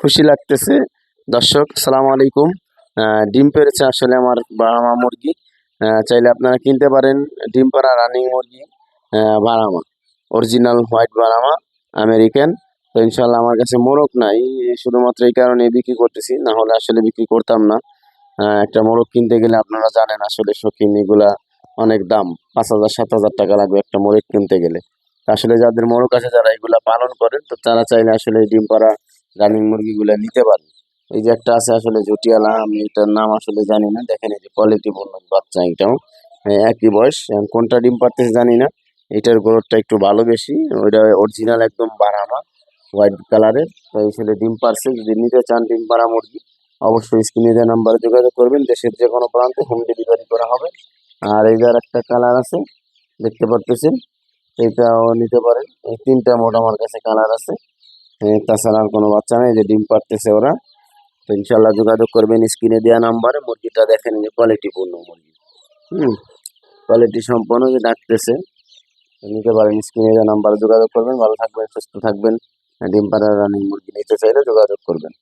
খুশি লাগতেছে। দর্শক সালাম আলাইকুম। ডিম পেরেছে আসলে আমার বাড়ামা মুরগি। আহ, চাইলে আপনারা কিনতে পারেন ডিম পাড়া রানিং মুরগি Brahma original white Brahma American. তো ইনশাল্লাহ আমার কাছে মোরগ নাই। শুধুমাত্র এই কারণে বিক্রি করতেছি। না হলে আসলে বিক্রি করতাম না। একটা মোরগ কিনতে গেলে আপনারা জানেন আসলে শৌখিন এগুলা অনেক দাম। পাঁচ হাজার সাত হাজার টাকা লাগবে একটা মোরগ কিনতে গেলে। আসলে যাদের মোরগ আছে যারা এগুলা পালন করেন তো তারা চাইলে আসলে ডিম পাড়া রানিং মুরগিগুলা নিতে পারেন এই যে একটা আছে আসলে জটিয়ালা, আমি এটার নাম আসলে জানি না। দেখেন এই যে কোয়ালিটি পূর্ণ বাচ্চা এটাও একই বয়স। কোনটা ডিম পারতেছে জানি না। এটার গ্রোথটা একটু ভালো বেশি। ওইটা অরিজিনাল একদম বারামা হোয়াইট কালারের তো এই ছেলে ডিম পারছে, যদি নিতে চান ডিম পাড়া মুরগি, অবশ্যই স্ক্রিনে দেওয়া নাম্বারে যোগাযোগ করবেন। দেশের যে কোনো প্রান্তে হোম ডেলিভারি করা হবে। আর এই যার একটা কালার আছে, দেখতে পারতেছেন? এটাও নিতে পারেন। এই তিনটা মোট আমার কাছে কালার আছে। তাছাড়া আর কোনো বাচ্চা নেই, যে ডিম পারতেছে ওরা। তো ইনশাল্লাহ যোগাযোগ করবেন, স্ক্রিনে দেওয়া নাম্বারে, মুরগিটা দেখেন যে কোয়ালিটিপূর্ণ মুরগি। হুম কোয়ালিটি সম্পন্ন যে ডাকতেছে, নিতে পারেন, স্ক্রিনে দেওয়া নাম্বারে যোগাযোগ করবেন, ভালো থাকবেন, সুস্থ থাকবেন, ডিম পাড়া রানিং মুরগি নিতে চাইলে যোগাযোগ করবেন।